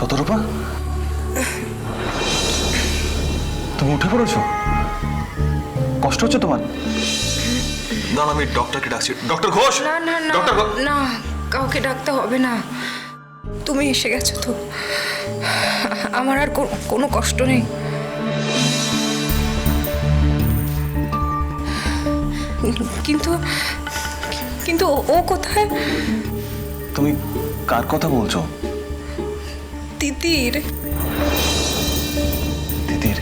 শতরূপা তুমি উঠে পড়েছো? কষ্ট হচ্ছে তোমার? দাঁড়ান আমি ডক্টরকে ডাকছি। ডক্টর ঘোষ! না না না ডক্টর না কাউকে ডাকতে হবে না। তুমি এসে গেছো তো। আমার আর কোনো কষ্ট নেই। কিন্তু কিন্তু ও- ও কোথায়? তুমি কার কথা বলছো? তিতির দিদির?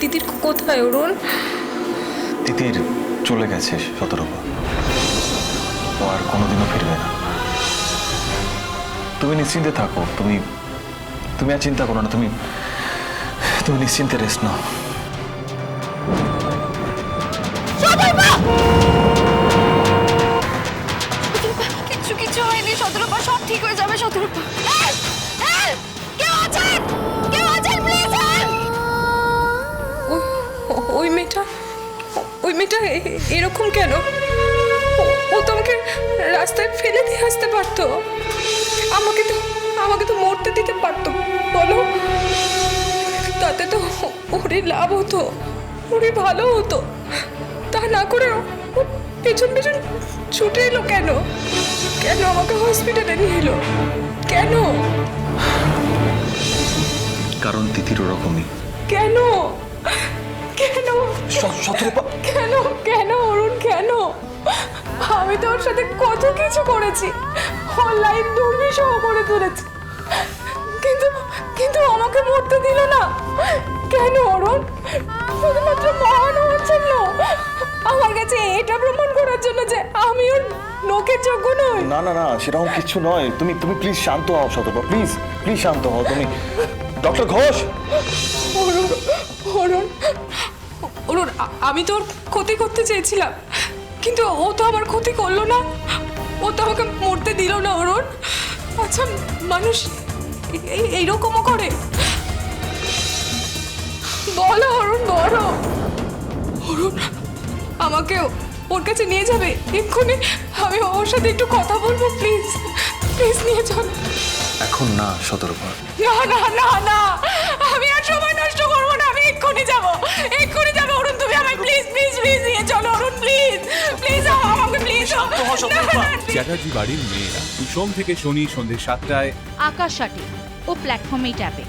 তিতির কোথায় অরুণ? তিতির চলে গেছে শতরূপা। ও আর কোনোদিনও ফিরবে না। তুমি নিশ্চিন্তে থাকো তুমি তুমি আর চিন্তা করো না তুমি তুমি নিশ্চিন্তে রেস্ট নাও। কিচ্ছু হয়নি সতেরোপা সব ঠিক হয়ে যাবে কেউ আছেন? কেউ আছেন প্লিজ ওই মেয়েটা ওই মেয়েটা এরকম কেন? ও- ও তো আমাকে রাস্তায় ফেলে দিয়ে আসতে পারতো। আমাকে তো আমাকে তো মরতে দিতে পারতো, বলো? তাতে তো ওরই লাভ হতো, ওরই ভালো হতো। তা না করে পেছন পেছন ছুটে এলো কেন? কেন আমাকে হসপিটালে নিয়ে এলো? কেন? কারণ তিতির ওরকমই। কেন? কেন? কেন? কেন অরুণ কেন? আমি তো ওর সাথে কত কিছু করেছি। লাইফ দুর্বিষহ করে তুলেছি। কিন্তু কিন্তু আমাকে মরতে দিল না। কেন অরুণ? শুধুমাত্র মহান হওয়ার জন্য। লোকের যোগ্য নই না না না সেরকম কিছু নয়। তুমি তুমি প্লিজ শান্ত হও শতরূপা প্লিজ প্লিজ শান্ত হও। তুমি ডক্টর ঘোষ! অরুণ অরুণ। অরুণ আমি তোর ক্ষতি করতে চেয়েছিলাম। কিন্তু ও তো আমার ক্ষতি করল না। ও তো আমাকে মরতে দিল না অরুণ। আচ্ছা মানুষ এই- এই- এইরকমও করে? বলো অরুণ বলো। অরুণ আমাকে ওর কাছে নিয়ে যাবে? এক্ষুনি আমি ওর সাথে একটু কথা বলব প্লিজ। প্লিজ নিয়ে চল। এখন না সতর্ক। না না না না। আমি আর সময় নষ্ট করব না। আমি এক্ষুনি যাব। এক্ষুনি যাব অরুণ তুমি আমায় প্লিজ প্লিজ প্লিজ নিয়ে চলো অরুণ প্লিজ। প্লিজ আমাকে প্লিজ চ্যাটার্জি বাড়ির মেয়েরা। সোম থেকে শনি সন্ধ্যে সাতটায় আকাশ সাটি ও প্ল্যাটফর্মেই ট্যাপে